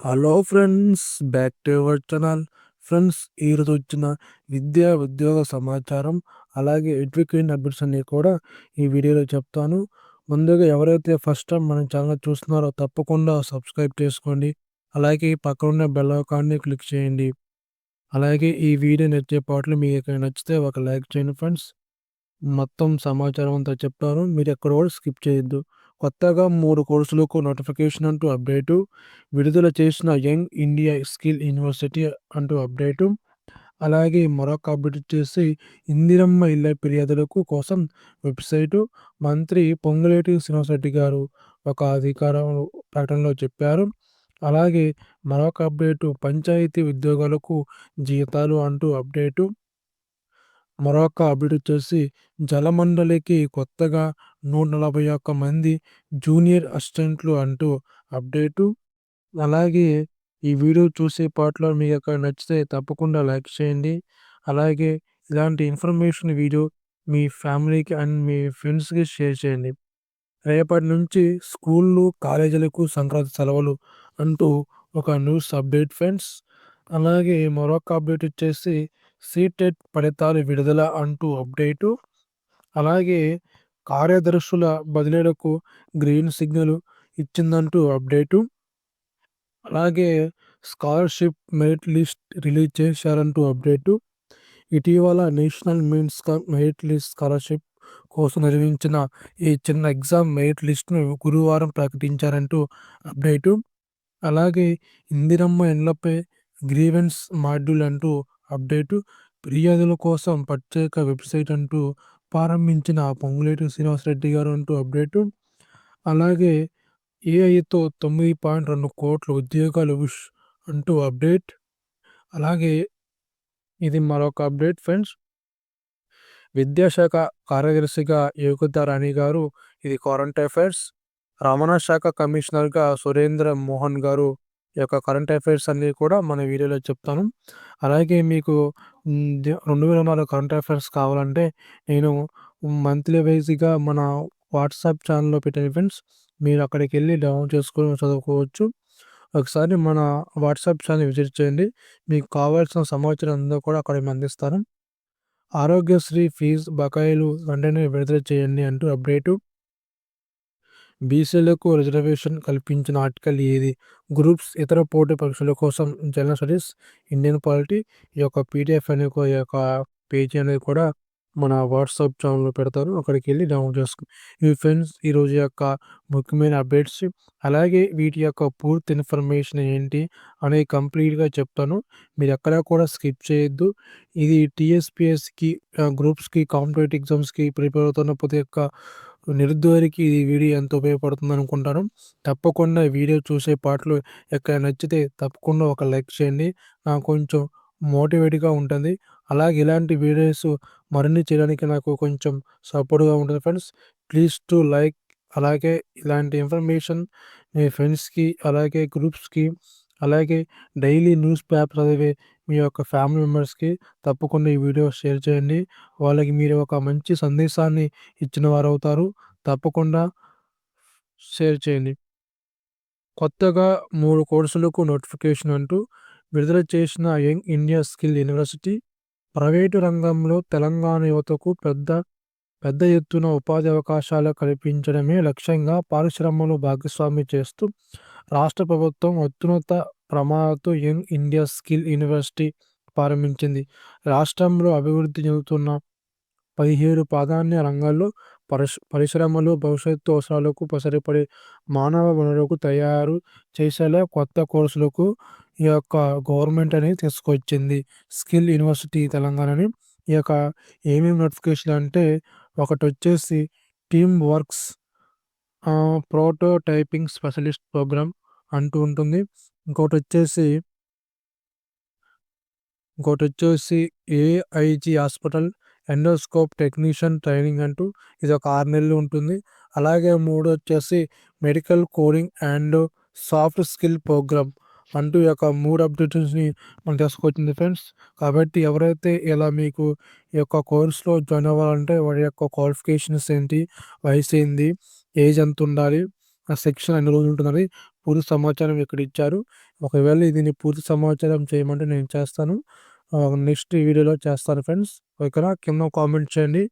Hello friends back to our channel friends ఈరోజు వచ్చిన విద్యా ఉద్యోగ సమాచారం అలాగే ఎడ్యుకేషన్ అప్డేట్స్ అన్ని కూడా ఈ వీడియోలో చెప్తాను. ముందుగా ఎవరైతే ఫస్ట్ టైం మన ఛానల్ చూస్తున్నారో తప్పకుండా సబ్స్క్రైబ్ చేసుకోండి. అలాగే పక్కన ఉన్న బెల్ ఐకాన్ని క్లిక్ చేయండి. అలాగే ఈ వీడియో నచ్చే పాటలు మీకు నచ్చితే ఒక లైక్ చేయండి ఫ్రెండ్స్ మొత్తం సమాచారం అంతా చెప్తాను. మీరు ఎక్కడ కూడా స్కిప్ చేయొద్దు. కొత్తగా మూడు కోర్సులకు నోటిఫికేషన్ అంటూ అప్డేటు విడుదల చేసిన యంగ్ ఇండియా స్కిల్ యూనివర్సిటీ అంటూ అప్డేటు అలాగే మరొక అప్డేట్ వచ్చేసి ఇందిరమ్మ ఇళ్ళ ఫిర్యాదులకు కోసం వెబ్సైటు మంత్రి పొంగులేటి శ్రీనివాసరెడ్డి గారు ఒక అధికార ప్రకటనలో చెప్పారు. అలాగే మరొక అప్డేటు పంచాయతీ ఉద్యోగాలకు జీతాలు అంటూ అప్డేటు మొరాకా అప్డేట్ వచ్చేసి జలమండలికి కొత్తగా నూట నలభై ఒక్క మంది జూనియర్ అసిస్టెంట్లు అంటూ అప్డేటు. అలాగే ఈ వీడియో చూసే పాటలో మీకు అక్కడ నచ్చితే తప్పకుండా లైక్ చేయండి. అలాగే ఇలాంటి ఇన్ఫర్మేషన్ వీడియో మీ ఫ్యామిలీకి అండ్ మీ ఫ్రెండ్స్కి షేర్ చేయండి. రేపటి నుంచి స్కూళ్ళు కాలేజీలకు సంక్రాంతి సెలవులు అంటూ ఒక న్యూస్ అప్డేట్ ఫ్రెండ్స్. అలాగే మరొక అప్డేట్ వచ్చేసి సీటెట్ ఫలితాలు విడుదల అంటూ అప్డేటు. అలాగే కార్యదర్శుల బదిలీలకు గ్రీన్ సిగ్నల్ ఇచ్చిందంటూ అప్డేటు. అలాగే స్కాలర్షిప్ మెరిట్ లిస్ట్ రిలీజ్ చేశారంటూ అప్డేటు. ఇటీవల national means merit list scholarship కోసం నిర్వహించిన ఈ చిన్న ఎగ్జామ్ మెరిట్ లిస్ట్ను గురువారం ప్రకటించారంటూ అప్డేటు. అలాగే ఇందిరమ్మ ఎండ్లపై గ్రీవెన్స్ మాడ్యూల్ అంటూ అప్డేటు ఫిర్యాదుల కోసం ప్రత్యేక వెబ్సైట్ అంటూ ప్రారంభించిన పొంగులేటి శ్రీనివాసరెడ్డి గారు అంటూ అప్డేటు. అలాగే ఏఐతో తొమ్మిది పాయింట్ రెండు కోట్ల ఉద్యోగాలు విష్ అంటూ అప్డేట్. అలాగే ఇది మరొక అప్డేట్ ఫ్రెండ్స్. విద్యాశాఖ కార్యదర్శిగా యోగితా రాణి గారు ఇది కరెంట్ అఫైర్స్ రవాణా శాఖ కమిషనర్గా సురేంద్ర మోహన్ గారు ఈ యొక్క కరెంట్ అఫైర్స్ అన్నీ కూడా మన వీడియోలో చెప్తాను. అలాగే మీకు రెండు వేల నాలుగు కరెంట్ అఫైర్స్ కావాలంటే నేను మంత్లీ వైజ్గా మన వాట్సాప్ ఛానల్లో పెట్టిన ఫ్రెండ్స్ మీరు అక్కడికి వెళ్ళి డౌన్లోడ్ చేసుకొని చదువుకోవచ్చు. ఒకసారి మన వాట్సాప్ ఛానల్ విజిట్ చేయండి. మీకు కావాల్సిన సమాచారం అంతా కూడా అక్కడ మేము అందిస్తాను. ఆరోగ్యశ్రీ ఫీజు బకాయిలు వెంటనే విడుదల చేయండి అంటూ అప్డేటు బీసీలకు రిజర్వేషన్ కల్పించిన ఆర్టికల్ ఏది? గ్రూప్స్ ఇతర పోటీ పరీక్షల కోసం జనరల్ స్టడీస్ ఇండియన్ పాలిటీ ఈ యొక్క పీడిఎఫ్ అనే ఈ యొక్క పేజీ అనేది కూడా మన వాట్సాప్ ఛానల్లో పెడతారు. అక్కడికి వెళ్ళి డౌన్లోడ్ చేసుకో ఈ ఫ్రెండ్స్ ఈరోజు యొక్క ముఖ్యమైన అప్డేట్స్ అలాగే వీటి యొక్క పూర్తి ఇన్ఫర్మేషన్ ఏంటి అనేది కంప్లీట్గా చెప్తాను. మీరు ఎక్కడా కూడా స్కిప్ చేయొద్దు. ఇది టీఎస్పిఎస్కి గ్రూప్స్కి కాంపిటేటివ్ ఎగ్జామ్స్కి ప్రిపేర్ అవుతున్న ప్రతి యొక్క నిరుద్యోగికి ఈ వీడియో ఎంతో ఉపయోగపడుతుంది అనుకుంటాను. తప్పకుండా వీడియో చూసే పాటలు ఎక్కడ నచ్చితే తప్పకుండా ఒక లైక్ చేయండి. నాకు కొంచెం మోటివేట్గా ఉంటుంది. అలాగే ఇలాంటి వీడియోస్ మరిన్ని చేయడానికి నాకు కొంచెం సపోర్ట్గా ఉంటుంది ఫ్రెండ్స్. ప్లీజ్ టు లైక్ అలాగే ఇలాంటి ఇన్ఫర్మేషన్ మీ ఫ్రెండ్స్కి అలాగే గ్రూప్స్కి అలాగే డైలీ న్యూస్ పేపర్ చదివే మీ యొక్క ఫ్యామిలీ మెంబర్స్కి తప్పకుండా ఈ వీడియో షేర్ చేయండి. వాళ్ళకి మీరు ఒక మంచి సందేశాన్ని ఇచ్చిన వారు అవుతారు. తప్పకుండా షేర్ చేయండి. కొత్తగా మూడు కోర్సులకు నోటిఫికేషన్ అంటూ విడుదల చేసిన young India skill university private రంగంలో తెలంగాణ యువతకు పెద్ద పెద్ద ఎత్తున ఉపాధి అవకాశాలు కల్పించడమే లక్ష్యంగా పారిశ్రమలు భాగస్వామి చేస్తూ రాష్ట్ర ప్రభుత్వం అత్యున్నత ప్రమాణాలతో యంగ్ ఇండియా స్కిల్ యూనివర్సిటీ ప్రారంభించింది. రాష్ట్రంలో అభివృద్ధి చెందుతున్న పదిహేడు ప్రాధాన్య రంగాల్లో పరిశ్ పరిశ్రమలు భవిష్యత్తు అవసరాలకు పసరిపడే మానవ వనరులకు తయారు చేసేలా కొత్త కోర్సులకు ఈ యొక్క గవర్నమెంట్ అనేది తీసుకొచ్చింది. స్కిల్ యూనివర్సిటీ తెలంగాణని ఈ యొక్క ఏమేమి నోటిఫికేషన్ అంటే ఒకటి వచ్చేసి team works prototyping specialist program అంటూ ఉంటుంది. ఇంకోటి వచ్చేసి ఇంకోటి వచ్చేసి AIG hospital endoscope technician training అంటూ ఇది ఒక ఆరు నెలలు ఉంటుంది. అలాగే మూడు వచ్చేసి medical coding and soft skill program అంటూ ఈ యొక్క మూడు అప్డేట్స్ని మనం తీసుకొచ్చింది ఫ్రెండ్స్. కాబట్టి ఎవరైతే ఇలా మీకు ఈ యొక్క కోర్స్లో జాయిన్ అవ్వాలంటే వారి యొక్క క్వాలిఫికేషన్స్ ఏంటి వయసు ఏంది ఏజ్ ఎంత ఉండాలి ఆ సెక్షన్ ఎన్ని రోజులు ఉంటుందని పూర్తి సమాచారం ఇక్కడ ఇచ్చారు. ఒకవేళ దీన్ని పూర్తి సమాచారం చేయమంటే నేను చేస్తాను. నెక్స్ట్ వీడియోలో చేస్తాను ఫ్రెండ్స్. ఓకేనా? కింద కామెంట్ చేయండి.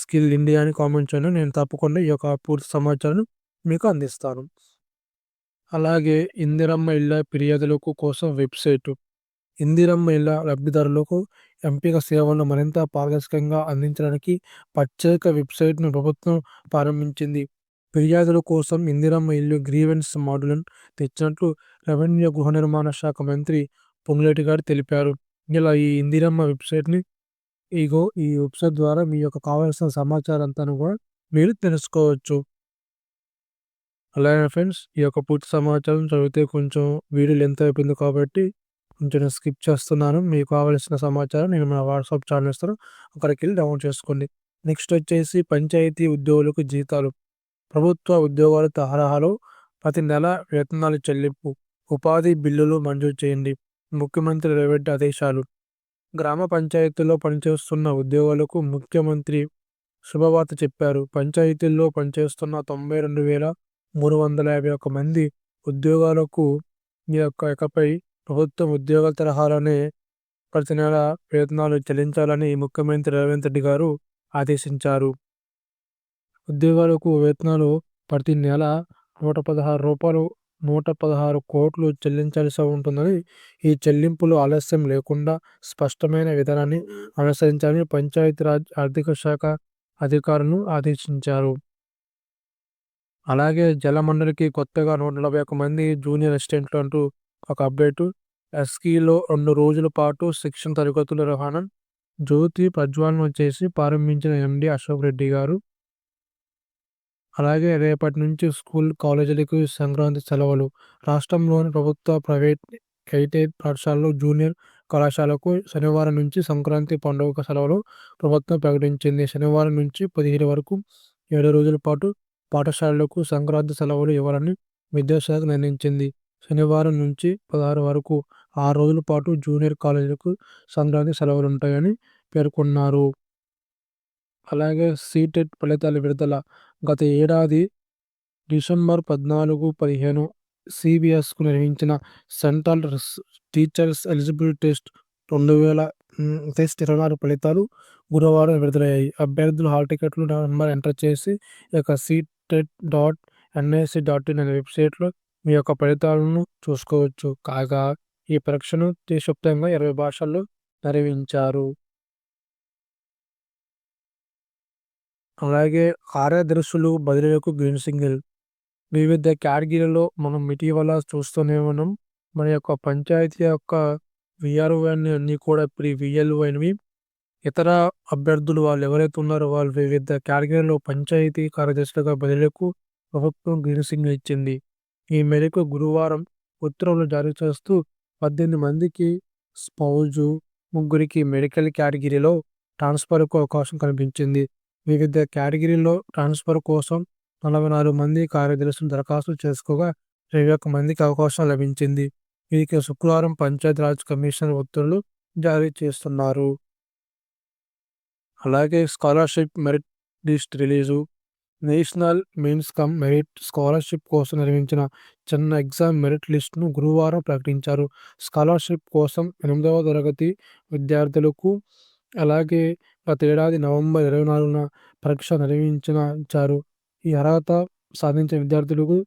స్కిల్ ఇండియా అని కామెంట్ చేయండి. నేను తప్పకుండా ఈ యొక్క పూర్తి సమాచారం మీకు అందిస్తాను. అలాగే ఇందిరమ్మ ఇళ్ళ ఫిర్యాదులకు కోసం వెబ్సైటు ఇందిరమ్మ ఇళ్ళ లబ్ధిదారులకు ఎంపిక సేవలను మరింత పారదర్శకంగా అందించడానికి ప్రత్యేక వెబ్సైట్ను ప్రభుత్వం ప్రారంభించింది. ఫిర్యాదుల కోసం ఇందిరమ్మ ఇల్లు గ్రీవెన్స్ మోడల్ను తెచ్చినట్లు రెవెన్యూ గృహ నిర్మాణ శాఖ మంత్రి పొంగులేటి గారు తెలిపారు. ఇలా ఈ ఇందిరమ్మ వెబ్సైట్ని ఇగో ఈ వెబ్సైట్ ద్వారా మీ యొక్క కావాల్సిన సమాచారం అంతా కూడా మీరు తెలుసుకోవచ్చు. అలాగే ఫ్రెండ్స్ ఈ యొక్క పూర్తి సమాచారం చదివితే కొంచెం వీడియో లెంత్ అయిపోయింది కాబట్టి కొంచెం స్కిప్ చేస్తున్నాను. మీకు కావాల్సిన సమాచారం నేను మా వాట్సాప్ ఛానల్ ఇస్తాను. అక్కడికి వెళ్ళి డౌన్లోడ్ చేసుకోండి. నెక్స్ట్ వచ్చేసి పంచాయతీ ఉద్యోగులకు జీతాలు. ప్రభుత్వ ఉద్యోగాల తరహాలో ప్రతి నెల వేతనాలు చెల్లింపు ఉపాధి బిల్లులు మంజూరు చేయండి. ముఖ్యమంత్రి రేవంత్ ఆదేశాలు. గ్రామ పంచాయతీల్లో పనిచేస్తున్న ఉద్యోగులకు ముఖ్యమంత్రి శుభవార్త చెప్పారు. పంచాయతీల్లో పనిచేస్తున్న తొంభై రెండు వేల మూడు వందల యాభై ఒక్క మంది ఉద్యోగాలకు ఈ యొక్క ఇకపై ప్రభుత్వం ఉద్యోగాల తరహాలోనే ప్రతి నెల వేతనాలు చెల్లించాలని ముఖ్యమంత్రి రేవంత్ రెడ్డి గారు ఆదేశించారు. ఉద్యోగాలకు వేతనాలు ప్రతి నెల నూట పదహారు రూపాయలు నూట పదహారు కోట్లు చెల్లించాల్సి ఉంటుందని ఈ చెల్లింపులు ఆలస్యం లేకుండా స్పష్టమైన విధానాన్ని అనుసరించాలని పంచాయతీరాజ్ ఆర్థిక శాఖ అధికారులను ఆదేశించారు. అలాగే జలమండలికి కొత్తగా నూట నలభై ఒక్క మంది జూనియర్ అసిస్టెంట్లు అంటూ ఒక అప్డేటు. ఎస్కీలో రెండు రోజుల పాటు శిక్షణ తరగతుల నిర్వహణ జ్యోతి ప్రజ్వలన చేసి ప్రారంభించిన ఎండి అశోక్ రెడ్డి గారు. అలాగే రేపటి నుంచి స్కూల్ కాలేజీలకు సంక్రాంతి సెలవులు. రాష్ట్రంలోని ప్రభుత్వ ప్రైవేట్ ఎయిటెడ్ పాఠశాలలో జూనియర్ కళాశాలకు శనివారం నుంచి సంక్రాంతి పండుగ సెలవులు ప్రభుత్వం ప్రకటించింది. శనివారం నుంచి పదిహేను వరకు ఏడు రోజుల పాటు పాఠశాలలకు సంక్రాంతి సెలవులు ఇవ్వాలని విద్యాశాఖ నిర్ణయించింది. శనివారం నుంచి పదహారు వరకు ఆరు రోజుల పాటు జూనియర్ కాలేజీలకు సంక్రాంతి సెలవులు ఉంటాయని పేర్కొన్నారు. అలాగే సీటెట్ ఫలితాల విడుదల గత ఏడాది డిసెంబర్ పద్నాలుగు పదిహేను సిబిఎస్కు నిర్వహించిన సెంట్రల్ టీచర్స్ ఎలిజిబిలిటీ టెస్ట్ రెండు వేల టెస్ట్ ఇరవై నాలుగు ఫలితాలు గురువారం విడుదలయ్యాయి. అభ్యర్థులు హాల్ టికెట్లు నెంబర్ ఎంటర్ చేసి ఇక seat TET dot NIC dot in అనే వెబ్సైట్లో మీ యొక్క ఫలితాలను చూసుకోవచ్చు. కాగా ఈ పరీక్షను దేశవ్యాప్తంగా ఇరవై భాషల్లో నిర్వహించారు. అలాగే కార్యదర్శులు బదిలీలకు గ్రీన్ సింగిల్. వివిధ కేటగిరీలో మనం ఇటీవల చూస్తూనే ఉన్నాం. మన యొక్క పంచాయతీ యొక్క విఆర్ఓ అన్ని కూడా ఇప్పుడు విఎల్ఓ అయినవి. ఇతర అభ్యర్థులు వాళ్ళు ఎవరైతే ఉన్నారో వాళ్ళు వివిధ కేటగిరీలో పంచాయతీ కార్యదర్శులుగా బదిలీలకు ప్రభుత్వం గ్రీన్ సిగ్నల్ ఇచ్చింది. ఈ మేరకు గురువారం ఉత్తర్వులు జారీ చేస్తూ పద్దెనిమిది మందికి స్పౌజు ముగ్గురికి మెడికల్ కేటగిరీలో ట్రాన్స్ఫర్కు అవకాశం కనిపించింది వివిధ కేటగిరీలో ట్రాన్స్ఫర్ కోసం నలభై నాలుగు మంది కార్యదర్శులు దరఖాస్తు చేసుకోగా ఇరవై ఒక్క మందికి అవకాశం లభించింది. వీరికి శుక్రవారం పంచాయతీరాజ్ కమిషనర్ ఉత్తర్వులు జారీ చేస్తున్నారు. అలాగే scholarship merit list release national mains cum merit scholarship కోసం నిర్వహించిన చిన్న ఎగ్జామ్ మెరిట్ లిస్ట్ను గురువారం ప్రకటించారు. స్కాలర్షిప్ కోసం ఎనిమిదవ తరగతి విద్యార్థులకు అలాగే గతేడాది నవంబర్ ఇరవై నాలుగున పరీక్ష నిర్వహించారు. ఈ అర్హత సాధించిన విద్యార్థులకు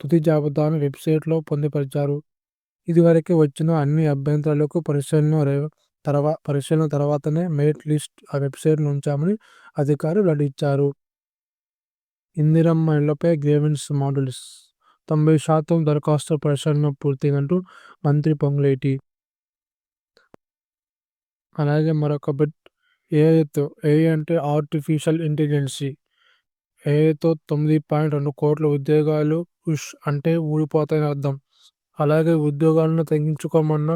తుది జాబితాను వెబ్సైట్లో పొందుపరిచారు. ఇదివరకే వచ్చిన అన్ని అభ్యంతరాలకు పరిశీలన తర్వా పరిశీలన తర్వాతనే మెరిట్ లిస్ట్ ఆ వెబ్సైట్లో ఉంచామని అధికారులు వెల్లడించారు ఇందిరమ్మ ఇళ్ళపై గ్రేవెన్స్ మోడల్స్ తొంభై శాతం దరఖాస్తు పరిశీలన పూర్తిగంటూ మంత్రి పొంగులేటి. అలాగే మరొక బిట్ ఏఐతో ఏఐ అంటే ఆర్టిఫిషియల్ ఇంటెలిజెన్సీ. ఏఐతో తొమ్మిది పాయింట్ రెండు కోట్ల ఉద్యోగాలు ఉష్ అంటే ఊడిపోతాయని అర్థం. అలాగే ఉద్యోగాలను తగ్గించుకోమన్న